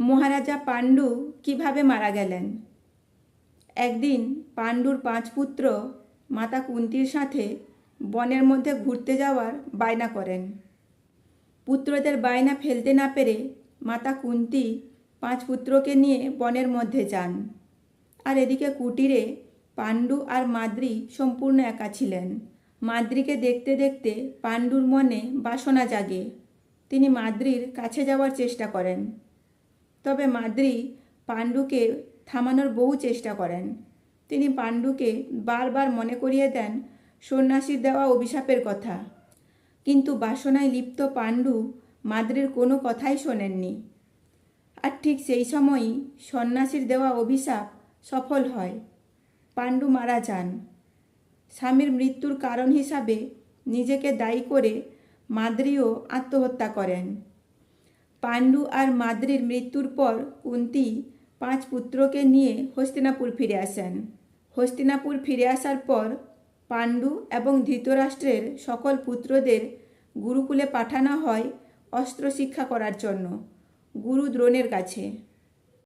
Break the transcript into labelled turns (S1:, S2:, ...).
S1: মহারাজা পাণ্ডু কীভাবে মারা গেলেন? একদিন পাণ্ডুর পাঁচ পুত্র মাতা কুন্তির সাথে বনের মধ্যে ঘুরতে যাওয়ার বায়না করেন। পুত্রদের বায়না ফেলতে না পেরে মাতা কুন্তি পাঁচ পুত্রকে নিয়ে বনের মধ্যে যান। আর এদিকে কুটিরে পাণ্ডু আর মাদ্রি সম্পূর্ণ একা ছিলেন। মাদ্রিকে দেখতে দেখতে পাণ্ডুর মনে বাসনা জাগে। তিনি মাদ্রির কাছে যাওয়ার চেষ্টা করেন। তবে মাদ্রি পাণ্ডুকে থামানোর বহু চেষ্টা করেন। তিনি পাণ্ডুকে বারবার মনে করিয়ে দেন সন্ন্যাসীর দেওয়া অভিশাপের কথা। কিন্তু বাসনায় লিপ্ত পাণ্ডু মাদ্রির কোনো কথাই শোনেননি। আর ঠিক সেই সময়ই সন্ন্যাসীর দেওয়া অভিশাপ সফল হয়। পাণ্ডু মারা যান। স্বামীর মৃত্যুর কারণ হিসাবে নিজেকে দায়ী করে মাদ্রিও আত্মহত্যা করেন। পাণ্ডু আর মাদ্রির মৃত্যুর পর কুন্তি পাঁচ পুত্রকে নিয়ে হস্তিনাপুর ফিরে আসেন। হস্তিনাপুর ফিরে আসার পর পাণ্ডু এবং ধৃতরাষ্ট্রের সকল পুত্রদের গুরুকুলে পাঠানো হয় অস্ত্র শিক্ষা করার জন্য। গুরু দ্রোণের কাছে।